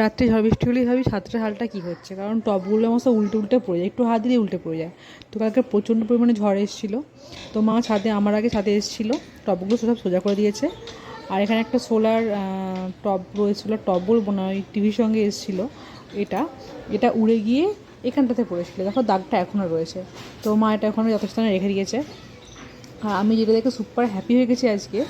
রাত্রে ঝড় বৃষ্টি হলেই ভাবি ছাত্রের হালটা কী হচ্ছে? কারণ আমার সব উল্টে উল্টে পড়ে যায়। একটু হাত দিলেই উল্টে পড়ে যায়। তো কালকে প্রচণ্ড পরিমাণে ঝড় এসেছিল। তো মা ছাদে, আমার আগে ছাদে এসেছিল। টবগুলো সব সোজা করে দিয়েছে। আর এখানে একটা সোলার টব রয়েছিল টব বলব না ওই টিভির সঙ্গে এসেছিল। এটা এটা উড়ে গিয়ে এখানটাতে পড়েছিল। দেখো দাগটা এখনও রয়েছে। তো মা এটা এখনও যথেষ্ট রেখে দিয়েছে। আর আমি যেটা দেখে সুপার হ্যাপি হয়ে গেছি আজকে,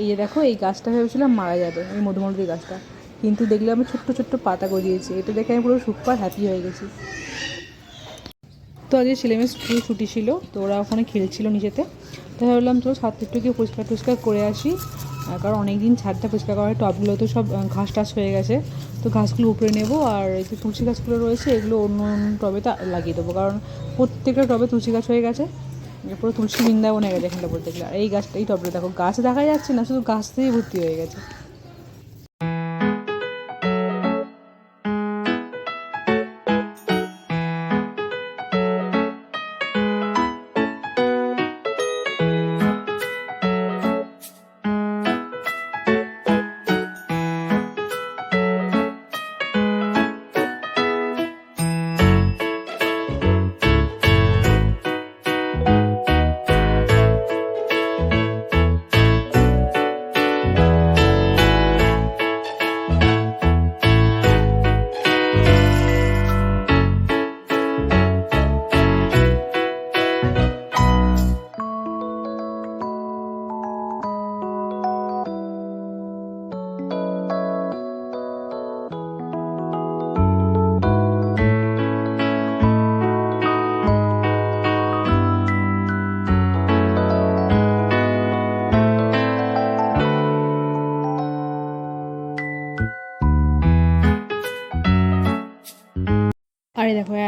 এই যে দেখো, এই গাছটা ভেবেছিলাম মারা যাবে, এই মধুমলবী গাছটা। কিন্তু দেখলে আমি ছোট্ট ছোট্ট পাতা গজিয়েছি। এটা দেখে আমি পুরো সুপার হ্যাপি হয়ে গেছি। তো আজকে ছেলেমেয়ে স্কুল ছুটি ছিল, তো ওরা ওখানে খেলছিল নিচেতে তাই ভাবলাম, চলো ছাদটা একটু পরিষ্কার টরিষ্কার করে আসি। কারণ অনেক দিন ছাদটা পরিষ্কার করা হয় টবগুলো তো সব ঘাস টাস হয়ে গেছে। তো ঘাসগুলো উপরে নেব আর এই যে তুলসী গাছগুলো রয়েছে, এগুলো অন্য অন্য টবেতে লাগিয়ে দেবো। কারণ প্রত্যেকটা টবে তুলসী গাছ হয়ে গেছে। পুরো তুলসী বৃন্দাবন হয়ে গেছে এখানটা বলতে গেলে আর এই গাছটা, এই টবটা দেখো, গাছ দেখা যাচ্ছে না, শুধু গাছ থেকেই ভর্তি হয়ে গেছে।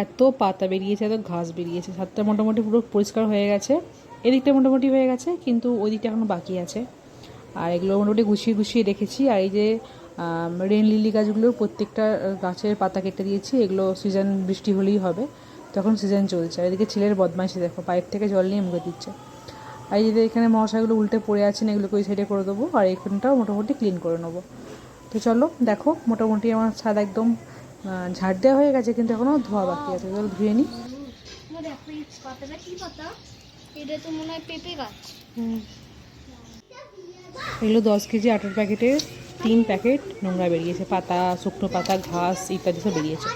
এত পাতা বেরিয়েছে, এত ঘাস বেরিয়েছে। ছাদটা মোটামুটি পুরো পরিষ্কার হয়ে গেছে। এদিকটা মোটামুটি হয়ে গেছে, কিন্তু ওই দিকটা এখনও বাকি আছে। আর এগুলো মোটামুটি গুছিয়ে গুছিয়ে রেখেছি। আর এই যে রেন লিলি গাছগুলোর প্রত্যেকটা গাছের পাতা কেটে দিয়েছি। এগুলো সিজন বৃষ্টি হলেই হবে। তখন সিজন চলছে। আর এদিকে ছেলের বদমাইশি দেখো পাইপ থেকে জল নিয়ে মুখে দিচ্ছে। আর এই যে এখানে মশাগুলো উল্টে পড়ে আছেন এগুলোকে ওই সাইডে করে দেবো। আর এখানটাও মোটামুটি ক্লিন করে নেব। তো চলো, দেখো, মোটামুটি আমার ছাদ একদম ঝাড় দেওয়া হয়ে গেছে কিন্তু এখনও ধোয়া বাকি আছে। জল ধুয়ে নিই এগুলো দশ কেজি আটার প্যাকেটে তিন প্যাকেট নোংরা বেরিয়েছে পাতা শুকনো পাতা ঘাস ইত্যাদি সব বেরিয়েছে।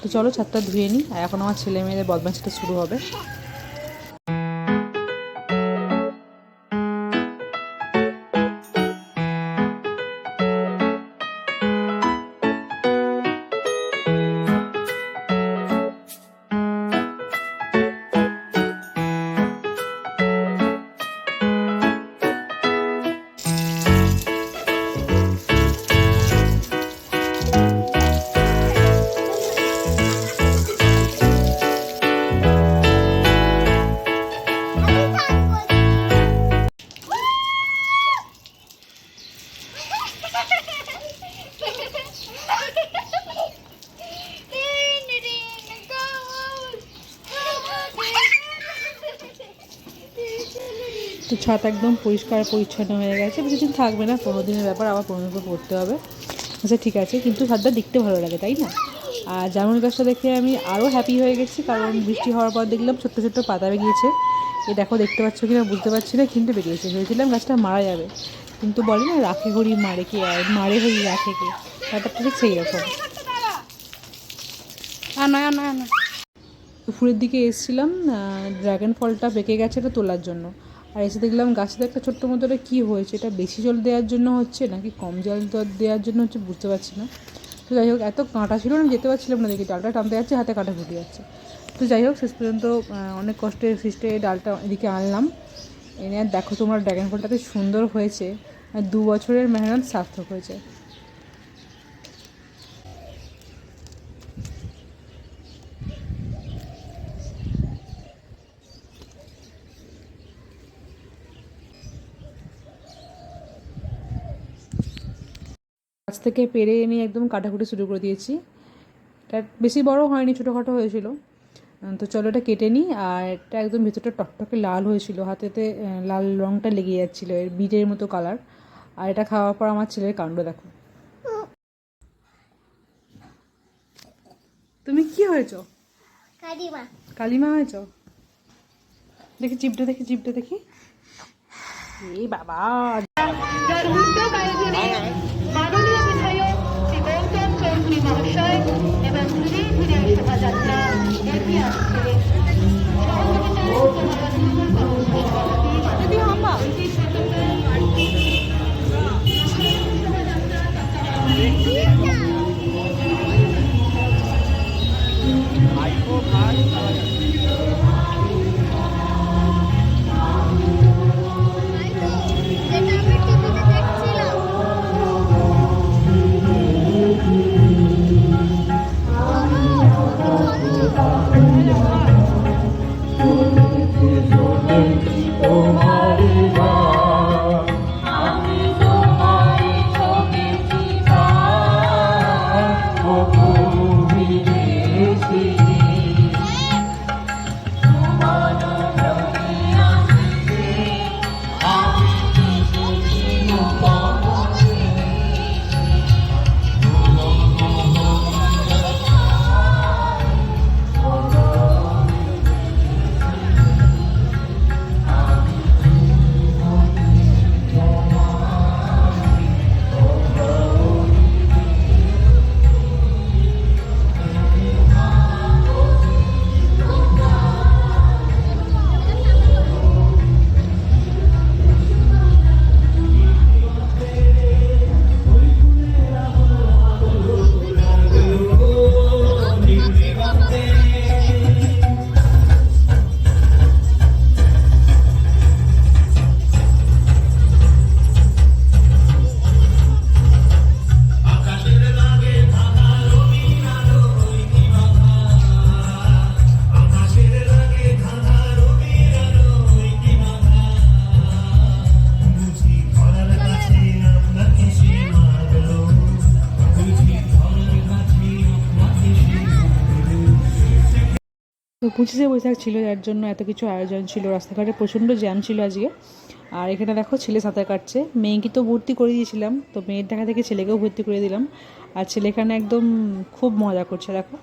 তো চলো ছাদটা ধুয়ে নিই আর এখন আমার ছেলে মেয়েদের বদমাশটা শুরু হবে। ছাদ একদম পরিষ্কার পরিচ্ছন্ন হয়ে গেছে। বেশি দিন থাকবে না পনেরো দিনের ব্যাপার আবার পনেরো দিন করতে হবে। আচ্ছা ঠিক আছে কিন্তু ছাদটা দেখতে ভালো লাগে তাই না? আর জামুন গাছটা দেখে আমি আরও হ্যাপি হয়ে গেছি কারণ বৃষ্টি হওয়ার পর দেখলাম ছোট্ট ছোট্ট পাতা বেরিয়েছে। এ দেখো দেখতে পাচ্ছ কিনা বুঝতে পারছি না কিন্তু বেরিয়েছে। ভেবেছিলাম গাছটা মারা যাবে। কিন্তু বলে না রাখে ঘড়ি মারে কে আর মারে ঘড়ি রাখে কে? ব্যাপারটা ঠিক সেই রকম। আনা আনা আনা। দুপুরের দিকে এসেছিলাম ড্রাগন ফলটা বেঁকে গেছে এটা তোলার জন্য। আর এসে দেখলাম গাছটা একটা ছোট্ট মতো কী হয়েছে? এটা বেশি জল দেওয়ার জন্য হচ্ছে নাকি কম জল দেওয়ার- জন্য হচ্ছে বুঝতে পারছি না। তো যাই হোক, এত কাঁটা ছিল না যেতে পারছিলাম না দেখি। ডালটা টানতে যাচ্ছে, হাতে কাঁটা ফুটে যাচ্ছে। তো যাই হোক, শেষ পর্যন্ত অনেক কষ্টে সৃষ্টে ডালটা এদিকে আনলাম। এনে দেখো তোমার ড্র্যাগন ফলটাতে সুন্দর হয়েছে। আর দু বছরের মেহনত সার্থক হয়েছে। গাছ থেকে পেরে এনে একদম কাটাকুটি শুরু করে দিয়েছি। এটা বেশি বড় হয়নি ছোটোখাটো হয়েছিল। তো চলো এটা কেটে নিই আর এটা একদম ভেতরটা টকটকে লাল হয়েছিল। হাতেতে লাল রঙটা লেগে যাচ্ছিল এর বিটের মতো কালার আর এটা খাওয়ার পর আমার ছেলের কাণ্ড দেখো। তুমি কি হয়েছো? কারিমা কালিমা হয়েছো? দেখি জিপটা দেখি জিপটা দেখি। এই বাবা! จัดการได้เพียง পঁচিশে বৈশাখ ছিল যার জন্য এত কিছু আয়োজন ছিল, রাস্তাঘাটে প্রচণ্ড জ্যাম ছিল আজকে। আর এখানে দেখো ছেলে সাঁতার কাটছে। মেয়েকে তো ভর্তি করে দিয়েছিলাম, তো মেয়ের দেখা থেকে ছেলেকেও ভর্তি করে দিলাম। আর ছেলে এখানে একদম খুব মজা করছে, দেখো।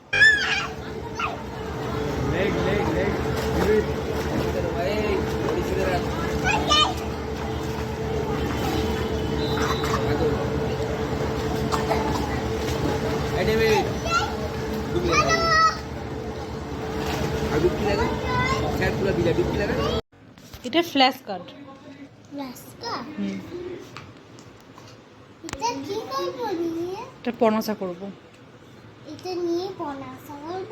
এটা ফ্ল্যাশ কার্ড এটা পনাসা করব। এটা নিয়ে করব?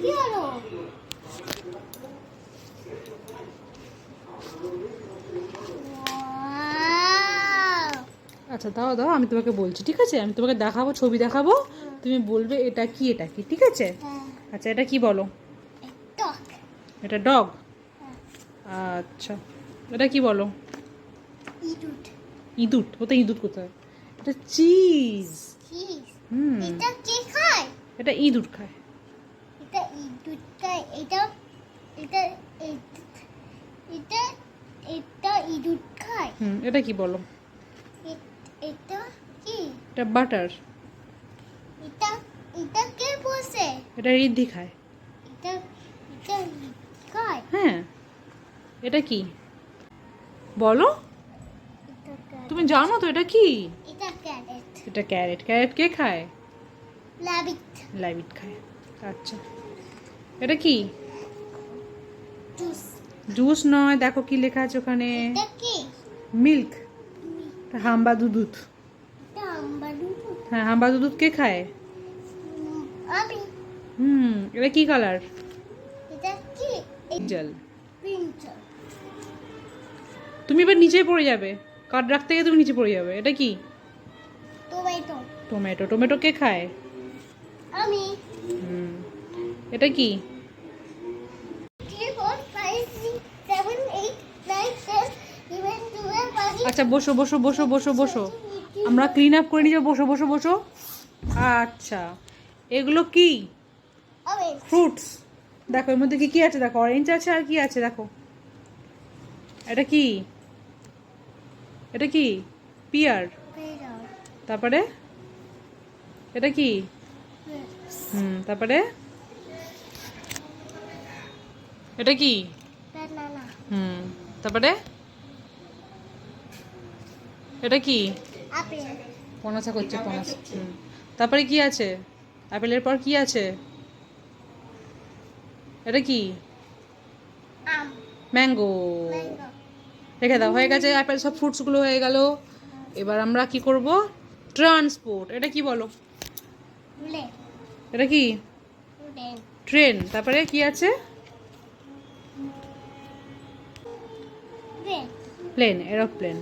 কি হলো? আচ্ছা দাও দাও আমি তোমাকে বলছি ঠিক আছে? আমি তোমাকে দেখাবো ছবি দেখাবো তুমি বলবে এটা কি এটা কি ঠিক আছে? হ্যাঁ, আচ্ছা এটা কি বলো? এটা ডগ? আচ্ছা। এটা কি বলো? ইঁদুর। ইঁদুট ওটা ইঁদুট কোথায়? এটা চিজ। চিজ? হুম। এটা কে খায়? এটা ইঁদুর খায়। এটা ইঁদুর খায়। এটা এটা এটা এটা ইঁদুর খায়। হুম এটা কি বলো? এটা কি? এটা বাটার। এটা এটা কে বসে এটা রিদ্ধি খায়। এটা হ্যাঁ। এটা কি? বলো। তুমি জানো তো এটা কি? এটা ক্যারেট। ক্যারেট। কে খায়? ল্যাবিট খায়। আচ্ছা। এটা কি? জুস। নয়। দেখো কি লেখা আছে ওখানে। মিল্ক। হাম্বা দুধ হ্যাঁ হাম্বা দুধ কে খায়? হুম এটা কি কালার জল তুমি এবার নিচে পড়ে যাবে। কার্ড রাখতে গিয়ে তুমি নিচে পড়ে যাবে। এটা কি? টমেটো টমেটো টমেটো কে খায়? আমি। এটা কি? আচ্ছা বসো বসো বসো বসো বসো। আমরা ক্লিন আপ করে নিয়ে বসো বসো বসো। আচ্ছা এগুলো কি ফ্রুটস দেখো এর মধ্যে কি কি আছে? দেখো অরেঞ্জ আছে আর কি আছে দেখো। এটা কি? এটা কি? পিয়ার তারপরে? এটা কি? হুম তারপরে? এটা কি? হুম তারপরে? এটা কি? পনাসা করছে পনাসা। হুম। তারপরে কি আছে? অ্যাপেলের পর কি আছে? এটা কি? ম্যাঙ্গো রেখে দাও হয়ে গেছে অ্যাপেল সব ফ্রুটসগুলো হয়ে গেল। এবার আমরা কি করব? ট্রান্সপোর্ট এটা কি বলো? এটা কি? ট্রেন তারপরে কি আছে? প্লেন এরোপ্লেন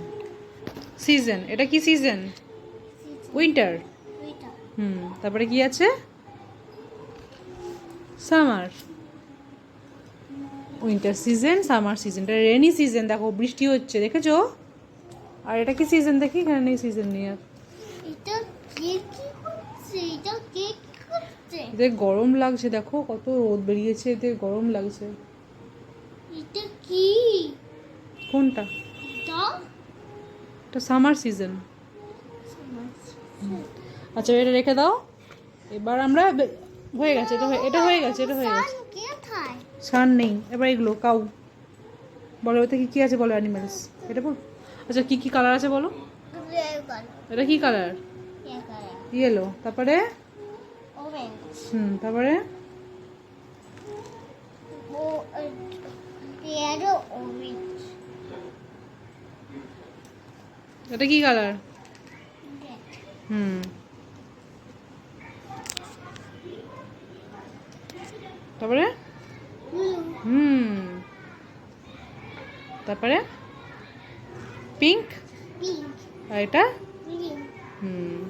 সিজন এটা কি সিজন উইন্টার হুম তারপরে কি আছে? Summer winter season summer season এটা রেনি সিজন দেখো বৃষ্টি হচ্ছে দেখেছ? আর এটা কি সিজন দেখি? এখানে নেই সিজন নিয়ে। আর এদের গরম লাগছে দেখো কত রোদ বেরিয়েছে এদের গরম লাগছে। এটা কি? কোনটা? এটা? সামার সিজন আচ্ছা এটা রেখে দাও। এবার আমরা হয়ে গেছে এটা হয়ে এটা হয়ে গেছে এটা হয়ে গেছে। সান নেই এবার এগুলো কাউ। বলো এতে কী কী আছে বলো অ্যানিমালস এটা বল আচ্ছা কী কী কালার আছে বলো? এটা কী কালার ইয়েলো তারপরে? হুম তারপরে? এটা কি কালার হুম। তারপরে? হুম। তারপরে? পিঙ্ক? আর এটা? হুম।